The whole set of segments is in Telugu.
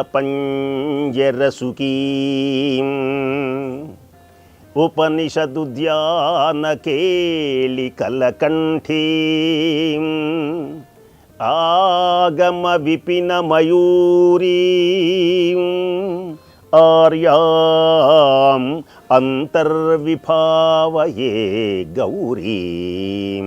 పంజరసుకీ. ఉపనిషదు ధ్యానకేళి కలకంఠీ. ఆగమ విపిన మయూరీ ఆర్యాం అంతర్విభావయే గౌరీ.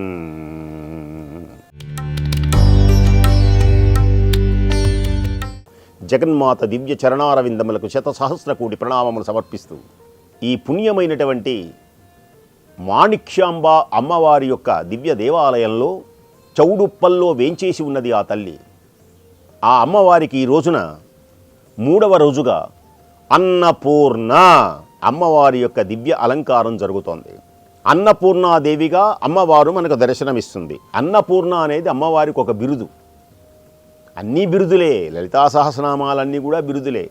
జగన్మాత దివ్య చరణారవిందములకు శతసహస్ర కోటి ప్రణామములు సమర్పిస్తూ ఈ పుణ్యమైనటువంటి మాణిక్యాంబ అమ్మవారి యొక్క దివ్య దేవాలయంలో చౌడుప్పల్లో వేంచేసి ఉన్నది ఆ తల్లి. ఆ అమ్మవారికి ఈ రోజున మూడవ రోజుగా అన్నపూర్ణ అమ్మవారి యొక్క దివ్య అలంకారం జరుగుతోంది. అన్నపూర్ణాదేవిగా అమ్మవారు మనకు దర్శనమిస్తుంది. అన్నపూర్ణ అనేది అమ్మవారికి ఒక బిరుదు. అన్నీ బిరుదులే. లలితా సహస్రనామాలన్నీ కూడా బిరుదులే.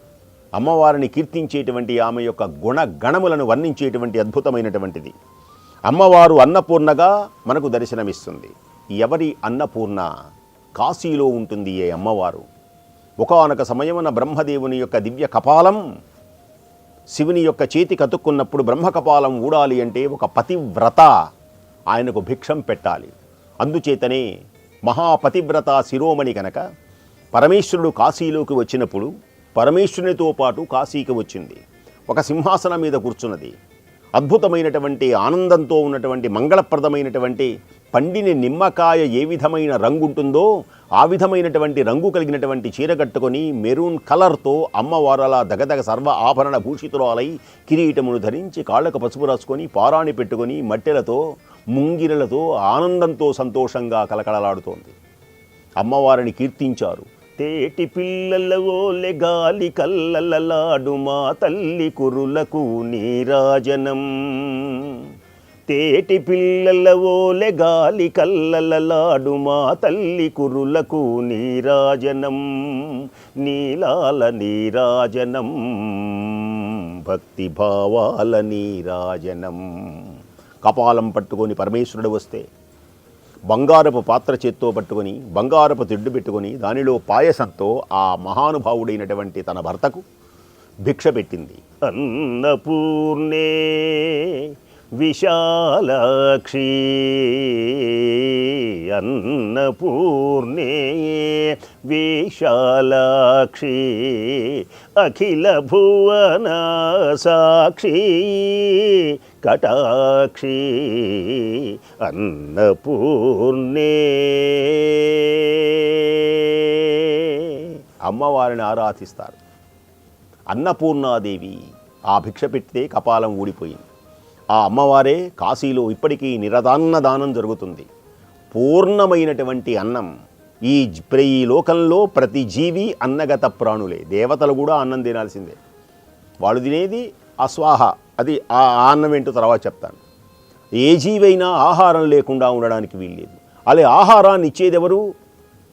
అమ్మవారిని కీర్తించేటువంటి ఆమె యొక్క గుణ గణములను వర్ణించేటువంటి అద్భుతమైనటువంటిది. అమ్మవారు అన్నపూర్ణగా మనకు దర్శనమిస్తుంది. ఎవరి అన్నపూర్ణ? కాశీలో ఉంటుంది ఏ అమ్మవారు? ఒకనొక సమయమున బ్రహ్మదేవుని యొక్క దివ్య కపాలం శివుని యొక్క చేతి కతుక్కున్నప్పుడు బ్రహ్మకపాలం ఊడాలి అంటే ఒక పతివ్రత ఆయనకు భిక్షం పెట్టాలి. అందుచేతనే మహాపతివ్రత శిరోమణి కనుక పరమేశ్వరుడు కాశీలోకి వచ్చినప్పుడు పరమేశ్వరునితో పాటు కాశీకి వచ్చింది. ఒక సింహాసనం మీద కూర్చున్నది. అద్భుతమైనటువంటి ఆనందంతో ఉన్నటువంటి మంగళప్రదమైనటువంటి పండిని నిమ్మకాయ ఏ విధమైన రంగు ఉంటుందో ఆ విధమైనటువంటి రంగు కలిగినటువంటి చీర కట్టుకొని మెరూన్ కలర్తో అమ్మవారు అలా దగదగ సర్వ ఆభరణ భూషితురాలై కిరీటమును ధరించి కాళ్ళకు పసుపు రాసుకొని పారాణి పెట్టుకొని మట్టెలతో ముంగిరలతో ఆనందంతో సంతోషంగా కలకలలాడుతోంది. అమ్మవారిని కీర్తించారు. తేటి పిల్లల ఓలె గాలి కల్లలలాడు మా తల్లి కురులకు నీరాజనం. తేటి పిల్లల ఓలె గాలి కల్లలలాడు మా తల్లి కురులకు నీరాజనం. నీలాల నీరాజనం భక్తి భావాల నీరాజనం. కపాలం పట్టుకొని పరమేశ్వరుడు వస్తే బంగారపు పాత్ర చేత్తో పట్టుకొని బంగారపు తిడ్డు పెట్టుకొని దానిలో పాయసంతో ఆ మహానుభావుడైనటువంటి తన భర్తకు భిక్ష పెట్టింది. అన్నపూర్ణే విశాలాక్షి అన్నపూర్ణే విశాలాక్షి అఖిల భువన సాక్షి కటాక్షి అన్నపూర్ణే. అమ్మవారిని ఆరాధిస్తారు. అన్నపూర్ణాదేవి ఆ భిక్ష పెడితే కపాలం ఊడిపోయింది. ఆ అమ్మవారే కాశీలో ఇప్పటికీ నిరదాన్న దానం జరుగుతుంది. పూర్ణమైనటువంటి అన్నం ఈ ఈ లోకంలో ప్రతి జీవి అన్నగత ప్రాణులే. దేవతలు కూడా అన్నం తినాల్సిందే. వాళ్ళు తినేది అస్వాహ అది ఆ అన్నం ఏంటో తర్వాత చెప్తాను. ఏ జీవైనా ఆహారం లేకుండా ఉండడానికి వీల్లేదు. అలా ఆహారాన్ని ఇచ్చేదెవరు?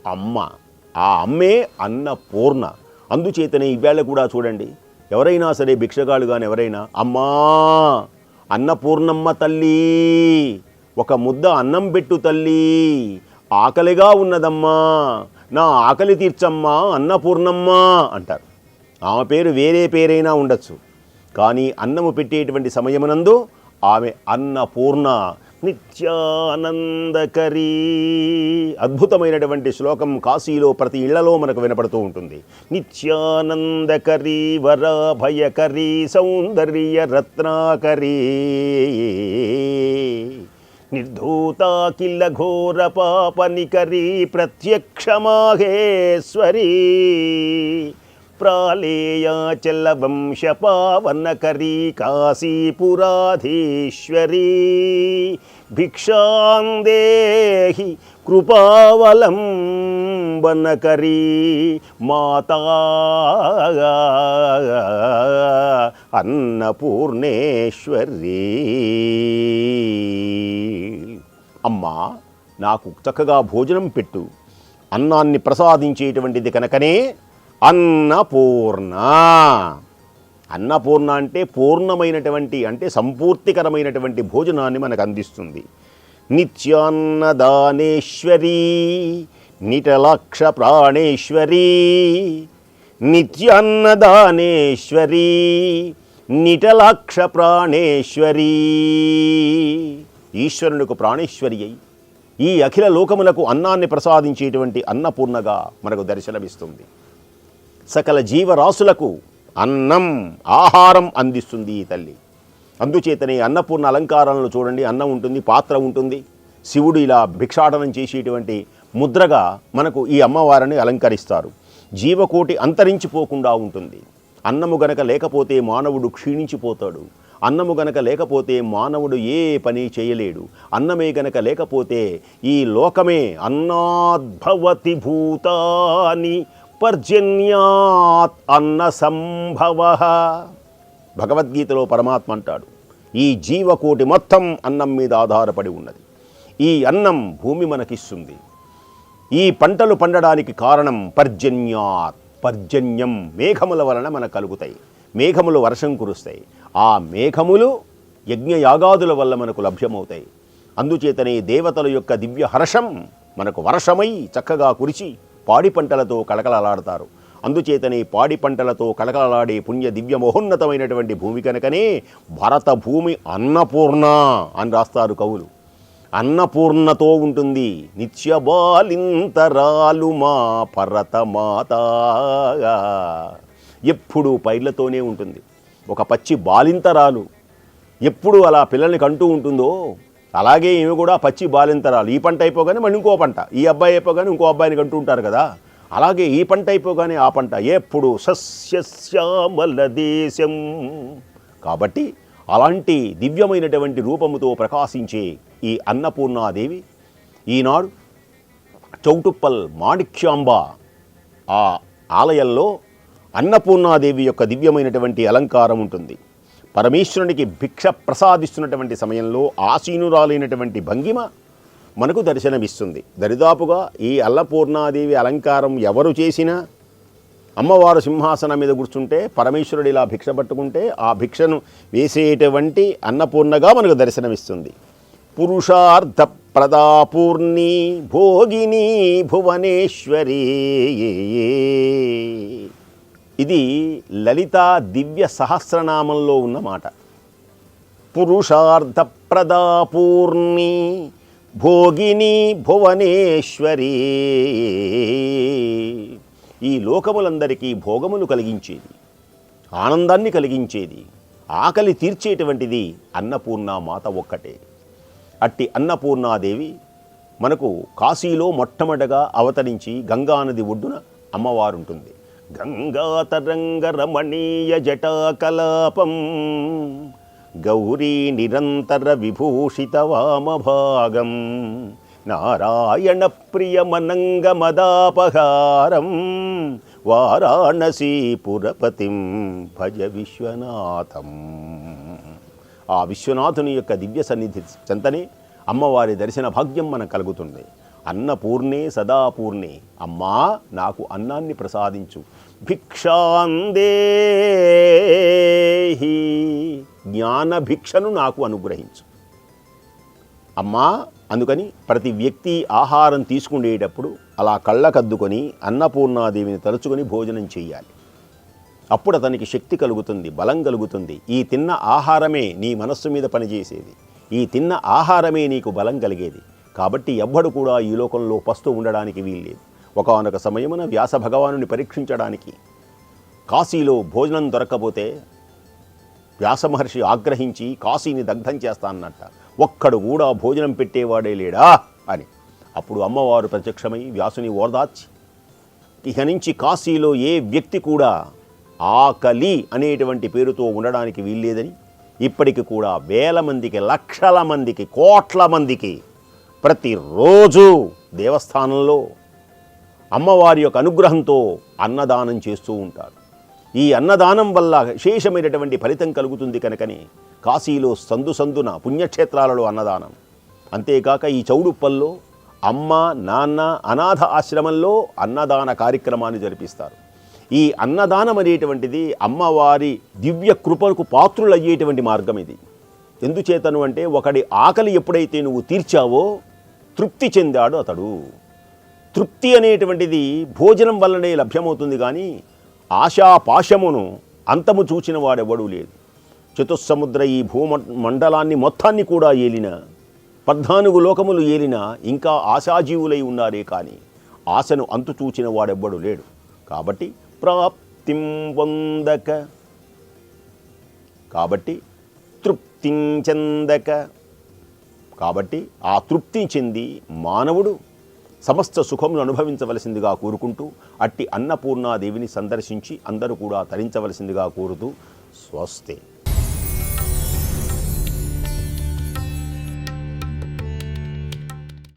అమ్మ. ఆ అమ్మే అన్నపూర్ణ అందుచేతనే ఈవేళ కూడా చూడండి ఎవరైనా సరే భిక్షగాళ్ళు కానీ ఎవరైనా అమ్మా! అన్నపూర్ణమ్మ తల్లి ఒక ముద్ద అన్నం పెట్టు తల్లి ఆకలిగా ఉన్నదమ్మా నా ఆకలి తీర్చమ్మా అన్నపూర్ణమ్మ అంటారు. ఆమె పేరు వేరే పేరైనా ఉండొచ్చు. కానీ అన్నము పెట్టేటువంటి సమయమునందు ఆమె అన్నపూర్ణ నిత్యానందకరీ. అద్భుతమైనటువంటి శ్లోకం కాశీలో ప్రతి ఇళ్ళలో మనకు వినపడుతూ ఉంటుంది. నిత్యానందకరీ వరాభయకరీ సౌందర్య రత్నాకరీ. నిర్ధూతా కిల్ల ఘోర పాపనికరీ ప్రత్యక్ష ప్రాళేయ ప్రాళేయాచల వంశ పావనకరీ కాశీపురాధీశ్వరీ. భిక్షాందేహి కృపావలంబనకరీ మాతా అన్నపూర్ణేశ్వరీ. అమ్మా నాకు చక్కగా భోజనం పెట్టు. అన్నాన్ని ప్రసాదించేటువంటిది కనుకనే అన్నపూర్ణ. అన్నపూర్ణ అంటే పూర్ణమైనటువంటి అంటే సంపూర్తికరమైనటువంటి భోజనాన్ని మనకు అందిస్తుంది. నిత్యాన్నదానేశ్వరీ నిటలక్ష ప్రాణేశ్వరీ నిత్యాన్నదానేశ్వరీ నిటలాక్ష ప్రాణేశ్వరీ ఈశ్వరునికి ప్రాణేశ్వరి అయి ఈ అఖిల లోకములకు అన్నాన్ని ప్రసాదించేటువంటి అన్నపూర్ణగా మనకు దర్శనమిస్తుంది. సకల జీవరాశులకు అన్నం ఆహారం అందిస్తుంది ఈ తల్లి. అందుచేతనే అన్నపూర్ణ అలంకారాలను చూడండి. అన్నం ఉంటుంది పాత్ర ఉంటుంది. శివుడు ఇలా భిక్షాటనం చేసేటువంటి ముద్రగా మనకు ఈ అమ్మవారిని అలంకరిస్తారు. జీవకోటి అంతరించిపోకుండా ఉంటుంది. అన్నము గనక లేకపోతే మానవుడు క్షీణించిపోతాడు. అన్నము గనక లేకపోతే మానవుడు ఏ పని చేయలేడు. అన్నమే గనక లేకపోతే ఈ లోకమే అన్నాద్భవతి భూతాని పర్జన్యాత్ అన్న సంభవ. భగవద్గీతలో పరమాత్మ అంటాడు ఈ జీవకోటి మొత్తం అన్నం మీద ఆధారపడి ఉన్నది. ఈ అన్నం భూమి మనకిస్తుంది. ఈ పంటలు పండడానికి కారణం పర్జన్యాత్. పర్జన్యం మేఘముల వలన మనకు కలుగుతాయి. మేఘములు వర్షం కురుస్తాయి. ఆ మేఘములు యజ్ఞయాగాదుల వల్ల మనకు లభ్యమవుతాయి. అందుచేతనే దేవతల యొక్క దివ్య హర్షం మనకు వర్షమై చక్కగా కురిచి పాడి పంటలతో కళకళలాడతారు. అందుచేతనే పాడి పంటలతో కళకళలాడే పుణ్య దివ్య మహోన్నతమైనటువంటి భూమి కనుకనే భరత భూమి అన్నపూర్ణ అని రాస్తారు కవులు. అన్నపూర్ణతో ఉంటుంది నిత్య బాలింతరాలు మా భరతమాత ఎప్పుడు పైర్లతోనే ఉంటుంది. ఒక పచ్చి బాలింతరాలు ఎప్పుడు అలా పిల్లల్ని కంటూ ఉంటుందో అలాగే ఈమె కూడా పచ్చి బాలింతరాలు. ఈ పంట అయిపోగానే మళ్ళీ ఇంకో పంట. ఈ అబ్బాయి అయిపోగానే ఇంకో అబ్బాయిని కంటూ ఉంటారు కదా. అలాగే ఈ పంట అయిపోగానే ఆ పంట ఎప్పుడు? సస్యశ్యామల దేశం. కాబట్టి అలాంటి దివ్యమైనటువంటి రూపముతో ప్రకాశించే ఈ అన్నపూర్ణాదేవి ఈనాడు చౌటుప్పల్ మాణిక్యాంబ ఆ ఆలయంలో అన్నపూర్ణాదేవి యొక్క దివ్యమైనటువంటి అలంకారం ఉంటుంది. పరమేశ్వరునికి భిక్ష ప్రసాదిస్తున్నటువంటి సమయంలో ఆసీనురాలైనటువంటి భంగిమ మనకు దర్శనమిస్తుంది. దరిదాపుగా ఈ అల్లపూర్ణాదేవి అలంకారం ఎవరు చేసినా అమ్మవారు సింహాసనం మీద కూర్చుంటే పరమేశ్వరుడు ఇలా భిక్ష పట్టుకుంటే ఆ భిక్షను వేసేటువంటి అన్నపూర్ణగా మనకు దర్శనమిస్తుంది. పురుషార్థ ప్రదాపూర్ణి భోగిని భువనేశ్వరి. ఇది లలిత దివ్య సహస్రనామంలో ఉన్న మాట. పురుషార్థ ప్రదాపూర్ణి భోగిని భువనేశ్వరి. ఈ లోకములందరికీ భోగములు కలిగించేది ఆనందాన్ని కలిగించేది ఆకలి తీర్చేటువంటిది అన్నపూర్ణ మాత ఒక్కటే. అట్టి అన్నపూర్ణాదేవి మనకు కాశీలో మొట్టమొదటగా అవతరించి గంగానది ఒడ్డున అమ్మవారు గంగాతరంగరమణీయ రమణీయ జటాకలాపం. గౌరీ నిరంతర విభూషిత వామభాగం. నారాయణ ప్రియమనంగమదాపహారం వారాణసీపురపతిం భజ విశ్వనాథం. ఆ విశ్వనాథుని యొక్క దివ్య సన్నిధి చెంతనే అమ్మవారి దర్శన భాగ్యం మనకు కలుగుతుంది. అన్నపూర్ణే సదాపూర్ణే. అమ్మా నాకు అన్నాన్ని ప్రసాదించు. భిక్షాందేహి జ్ఞాన భిక్షను నాకు అనుగ్రహించు. అమ్మా అందుకని ప్రతి వ్యక్తి ఆహారం తీసుకునేటప్పుడు అలా కళ్ళకద్దుకొని అన్నపూర్ణాదేవిని తలుచుకొని భోజనం చేయాలి అప్పుడు అతనికి శక్తి కలుగుతుంది బలం కలుగుతుంది. ఈ తిన్న ఆహారమే నీ మనస్సు మీద పనిచేసేది. ఈ తిన్న ఆహారమే నీకు బలం కలిగేది. కాబట్టి ఎవ్వడు కూడా ఈ లోకంలో పస్తు ఉండడానికి వీల్లేదు. ఒకనొక సమయమున వ్యాస భగవానుని పరీక్షించడానికి కాశీలో భోజనం దొరక్కపోతే వ్యాసమహర్షి ఆగ్రహించి కాశీని దగ్ధం చేస్తానన్నట్ట. ఒక్కడు కూడా భోజనం పెట్టేవాడే లేడా? అని. అప్పుడు అమ్మవారు ప్రత్యక్షమై వ్యాసుని ఓర్దార్చి ఇక నుంచి కాశీలో ఏ వ్యక్తి కూడా ఆకలి అనేటువంటి పేరుతో ఉండడానికి వీల్లేదని ఇప్పటికి కూడా వేల మందికి లక్షల మందికి కోట్ల మందికి ప్రతిరోజు దేవస్థానంలో అమ్మవారి యొక్క అనుగ్రహంతో అన్నదానం చేస్తూ ఉంటారు. ఈ అన్నదానం వల్ల విశేషమైనటువంటి ఫలితం కలుగుతుంది కనుకని కాశీలో సందు సందున పుణ్యక్షేత్రాలలో అన్నదానం. అంతేకాక ఈ చౌడుప్పల్లో అమ్మ నాన్న అనాథ ఆశ్రమంలో అన్నదాన కార్యక్రమాన్ని జరిపిస్తారు. ఈ అన్నదానం అనేటువంటిది అమ్మవారి దివ్య కృపకు పాత్రులయ్యేటువంటి మార్గం ఇది. ఎందుచేతను అంటే ఒకడి ఆకలి ఎప్పుడైతే నువ్వు తీర్చావో తృప్తి చెందాడు అతడు. తృప్తి అనేటువంటిది భోజనం వల్లనే లభ్యమవుతుంది కానీ ఆశాపాశమును అంతము చూచిన వాడెవడూ లేదు. చతుస్సముద్ర ఈ భూమ మండలాన్ని మొత్తాన్ని కూడా ఏలిన పద్నాలుగు లోకములు ఏలిన ఇంకా ఆశాజీవులై ఉన్నారే కానీ ఆశను అంతు చూచిన వాడెవ్వడు లేడు. కాబట్టి ప్రాప్తిం వందక. కాబట్టి తృప్తిం చెందక. కాబట్టి ఆ తృప్తి చెంది మానవుడు సమస్త సుఖములు అనుభవించవలసిందిగా కోరుకుంటూ అట్టి అన్నపూర్ణాదేవిని సందర్శించి అందరూ కూడా తరించవలసిందిగా కోరుతూ స్వస్తే.